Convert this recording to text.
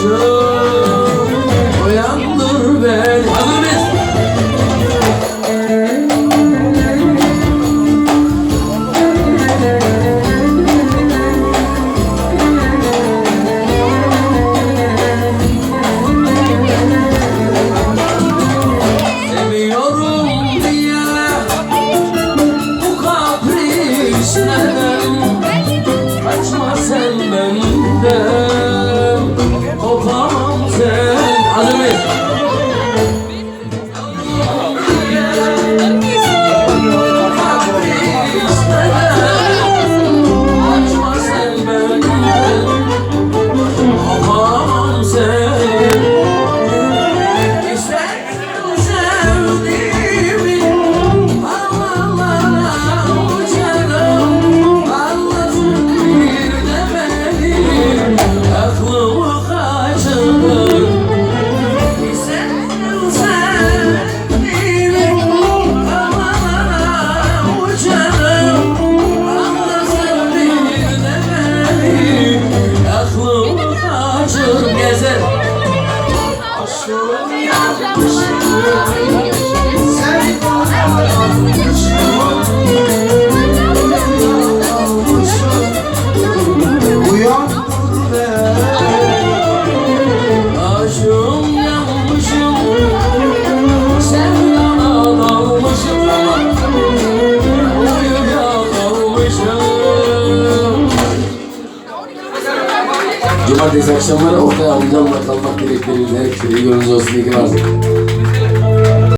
show. Aşkım yanmış. Cumartesi akşamları ortaya amcamla kalmak dilekleriyle herkese iyi gününüz olsun. İyi ki.